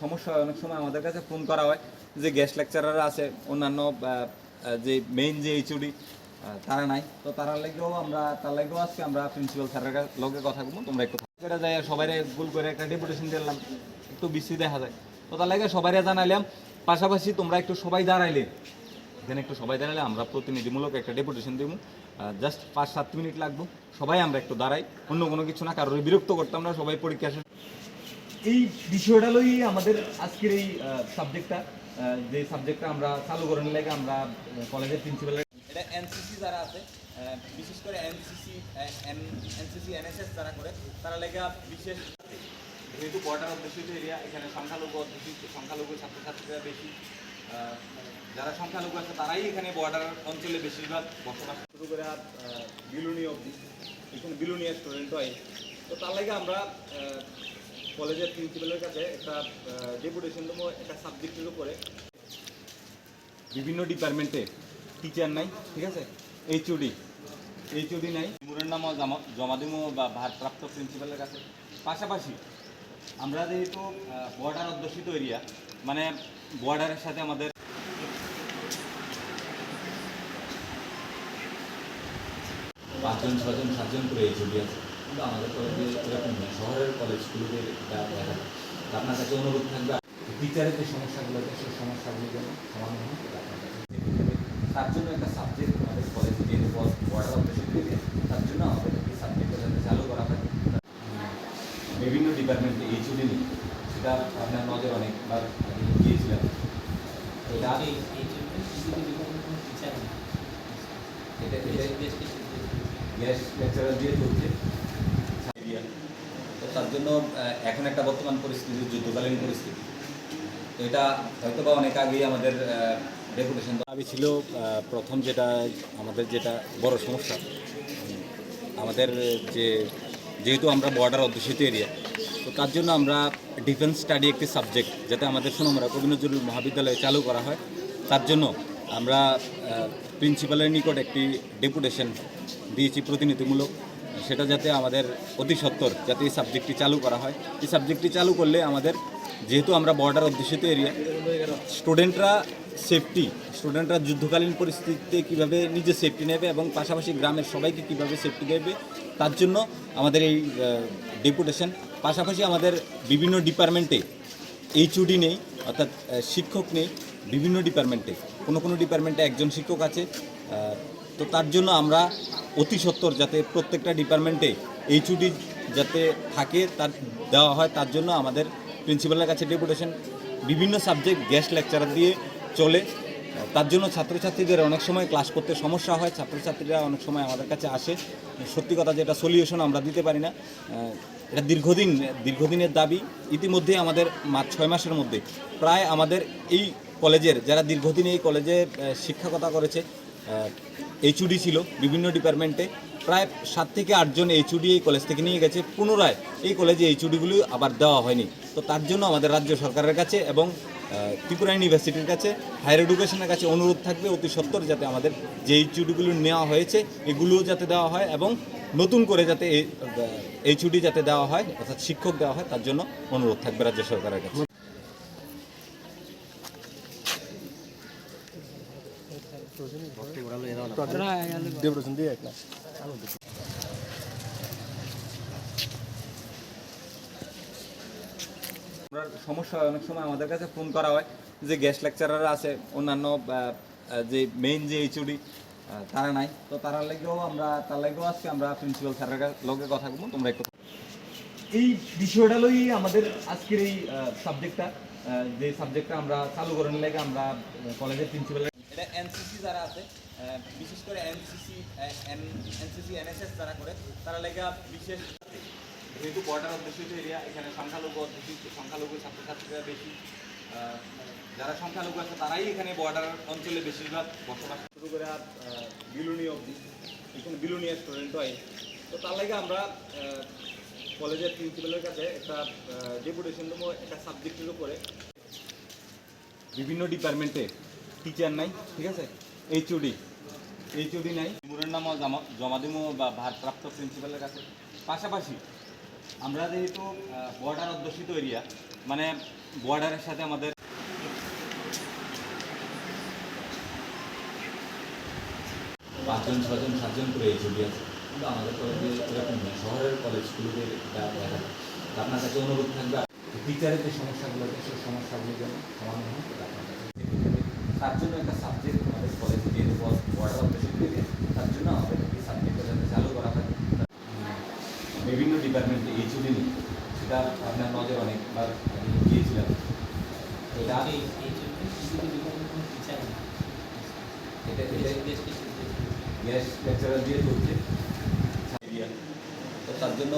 সমস্যা অনেক সময় আমাদের কাছে ফোন করা হয় যে গেস্ট লেকচারার আছে, অন্যান্য যে মেইন যে এইচওডি তারা নাই। তো তারা লাগেও আমরা, তার লাগেও আজকে আমরা প্রিন্সিপাল স্যারের লগে কথা বলব। তোমরা একটু করে যাই সবাই ভুল করে একটা ডেপুটেশন দিলাম একটু বেশি দেখা যায়। তো তার লাগে সবাই জানাইলাম, পাশাপাশি তোমরা একটু সবাই দাঁড়াইলে। এখানে একটু সবাই দাঁড়ালে আমরা প্রতিনিধিমূলক একটা ডেপুটেশন দেবো। জাস্ট পাঁচ সাত মিনিট লাগবো। সবাই আমরা একটু দাঁড়াই। অন্য কোনো কিছু না কারোর বিরক্ত করতাম না, সবাই পরীক্ষা এই বিষয়টা লই আমাদের আজকের এই সাবজেক্টটা যে সাবজেক্টটা আমরা চালু করার লাগে, আমরা কলেজের প্রিন্সিপাল এটা এনসিসি যারা আছে বিশেষ করে এনসিসি এনসিসি এনএসএস যারা করে, তারা লেগে বিশেষ যেহেতু বর্ডার অধ্যুষিত এরিয়া এখানে সংখ্যালঘু অধ্যুষিত, সংখ্যালঘু ছাত্রছাত্রীরা বেশি। যারা সংখ্যালঘু আছে তারাই এখানে বর্ডার অঞ্চলে বেশিরভাগ বসবাস শুরু করে। আহ, বিলুনি অবধি এখানে বিলুনিয়া স্টুডেন্ট হয়। তো তার লাগে আমরা কলেজের প্রিন্সিপালের কাছে একটা ডেপুটেশন দেবো একটা সাবজেক্টের উপরে। বিভিন্ন ডিপার্টমেন্টে টিচার নাই ঠিক আছে? এইচওডি এইচওডি নাই। মুরের নাম জমা জমা দিব বা ভারপ্রাপ্ত প্রিন্সিপালের কাছে। পাশাপাশি আমরা যেহেতু বর্ডার অধ্যুষিত এরিয়া মানে বর্ডারের সাথে আমাদের পাঁচজন ছজন সাতজন করে এই ছবি আছে। কিন্তু আমাদের কলেজে এরকম নয় শহরের কলেজগুলোতে দেখা যায়। আপনার কাছে অনুরোধ থাকবে টিচারের যে সমস্যাগুলো আছে সেই সমস্যাগুলো যেন সমাধান হয় জন্য একটা সাবজেক্ট আমাদের কলেজে যেহেতু বর্ডার অধ্যুষিত এরিয়া তার জন্য আমাদের এই সাবজেক্টটা যাতে চালু করা হয় বিভিন্ন ডিপার্টমেন্টে এই ছুটি নেই। সেটা আপনার নজর অনেকবার আমি গিয়েছিলাম। এটা এটা এটা গ্যাস লেকচারার দিয়ে চলছে। তো তার জন্য এখন একটা বর্তমান পরিস্থিতি যুদ্ধকালীন পরিস্থিতি। তো এটা হয়তো বা অনেক আগেই আমাদের ডেপুটেশন দাবি ছিল প্রথম যেটা আমাদের যেটা বড় সমস্যা আমাদের যে যেহেতু আমরা বর্ডার অধ্যুষিত এরিয়া তো তার জন্য আমরা ডিফেন্স স্টাডি একটি সাবজেক্ট যাতে আমাদের সোনামরা কবি নজরুল মহাবিদ্যালয়ে চালু করা হয়। তার জন্য আমরা প্রিন্সিপালের নিকট একটি ডেপুটেশন দিয়েছি প্রতিনিধিমূলক। সেটা যাতে আমাদের অতি সত্বর যাতে এই সাবজেক্টটি চালু করা হয়। এই সাবজেক্টটি চালু করলে আমাদের, যেহেতু আমরা বর্ডার অধ্যুষিত এরিয়া স্টুডেন্টরা সেফটি স্টুডেন্টরা যুদ্ধকালীন পরিস্থিতিতে কীভাবে নিজে সেফটি নেবে এবং পাশাপাশি গ্রামের সবাইকে কীভাবে সেফটি দেবে, তার জন্য আমাদের এই ডেপুটেশন পাশাপাশি আমাদের বিভিন্ন ডিপার্টমেন্টে এইচওডি নেই, অর্থাৎ শিক্ষক নেই, বিভিন্ন ডিপার্টমেন্টে কোনো কোনো ডিপার্টমেন্টে একজন শিক্ষক আছে তো তার জন্য আমরা অতি সত্বর যাতে প্রত্যেকটা ডিপার্টমেন্টে এইচওডি যাতে থাকে, তার, দেওয়া হয়, তার জন্য আমাদের প্রিন্সিপালের কাছে ডেপুটেশন বিভিন্ন সাবজেক্ট গেস্ট লেকচারার দিয়ে চলে। তার জন্য ছাত্রছাত্রীদের অনেক সময় ক্লাস করতে সমস্যা হয়, ছাত্রছাত্রীরা অনেক সময় আমাদের কাছে আসে। সত্যি কথা যেটা সলিউশন আমরা দিতে পারি না। এটা দীর্ঘদিন, দীর্ঘদিনের দাবি। ইতিমধ্যে আমাদের মা- ছয় মাসের মধ্যে প্রায় আমাদের এই কলেজের, যারা দীর্ঘদিন এই কলেজে শিক্ষকতা করেছে এইচউডি ছিল বিভিন্ন ডিপার্টমেন্টে প্রায় সাত থেকে আটজন এইচউডি এই কলেজ থেকে নিয়ে গেছে। পুনরায় এই কলেজে এইচউডিগুলি আবার দেওয়া হয়নি। তো তার জন্য আমাদের রাজ্য সরকারের কাছে এবং ত্রিপুরা ইউনিভার্সিটির কাছে হায়ার এডুকেশনের কাছে অনুরোধ থাকবে অতি সত্বর যাতে আমাদের যে এইচউডিগুলো নেওয়া হয়েছে এগুলোও যাতে দেওয়া হয় এবং নতুন করে যাতে এইচউডি যাতে দেওয়া হয় অর্থাৎ শিক্ষক দেওয়া হয় তার জন্য অনুরোধ থাকবে রাজ্য সরকারের কাছে। দিয়ে সমস্যা অনেক সময় আমাদের কাছে ফোন করা হয় যে গেস্ট লেকচারার আছে, অন্যান্য যে মেইন যে এইচওডি তারা নাই। তো তারা লাগেও আমরা, তার লাগেও আজকে আমরা প্রিন্সিপাল স্যারের লগে কথা বলব, তোমরা একটু এই বিষয়টা লই আমাদের আজকের এই সাবজেক্টটা যে সাবজেক্টটা আমরা চালু করার লাগে আমরা কলেজের প্রিন্সিপাল এটা এনসিসি যারা আছে বিশেষ করে এনসিসি এনসিসি এনএসএস যারা করে, তারা লেগে বিশেষ যেহেতু বর্ডার অধ্যুষিত এরিয়া এখানে সংখ্যালঘু অধ্যুষিত সংখ্যালঘু ছাত্রছাত্রীরা বেশি। যারা সংখ্যালঘু আছে তারাই এখানে বর্ডার অঞ্চলে বেশিরভাগ বসবাস শুরু করে আহ, বিলুনি অবধি। এখানে বিলুনিয়া স্টুডেন্ট হয়। তো তার লাগে আমরা কলেজের প্রিন্সিপালের কাছে একটা ডেপুটেশন দেবো একটা সাবজেক্টের উপরে বিভিন্ন ডিপার্টমেন্টে টিচার নাই ঠিক আছে? এইচওডি এইচওডি নাই। মুরের নাম জমা জমা দিব বা ভারপ্রাপ্ত প্রিন্সিপালের কাছে। পাশাপাশি আমরা যেহেতু বর্ডার অধ্যুষিত এরিয়া মানে বর্ডারের সাথে আমাদের পাঁচজন ছজন সাতজন করে এইচওডি আছে। কিন্তু আমাদের কলেজে এরকম নয় শহরের কলেজগুলোতে দেখা যায়। তো আপনার কাছে অনুরোধ থাকবে টিচারের যে সমস্যাগুলো আছে সেই সমস্যাগুলোর জন্য সমাধান হয় আপনার কাছে। তার জন্য একটা সাবজেক্ট আমাদের কলেজে যেহেতু বর্ডার অধ্যুষিত এরিয়া তার জন্য আমাদের এই সাবজেক্টটা যাতে চালু করা হয় বিভিন্ন ডিপার্টমেন্টে এইচওডি নেই সেটা আপনার নজর অনেকবার আমি গিয়েছিলাম এটা আমি এটা গ্যাস লেকচারার দিয়ে চলছে তো তার জন্য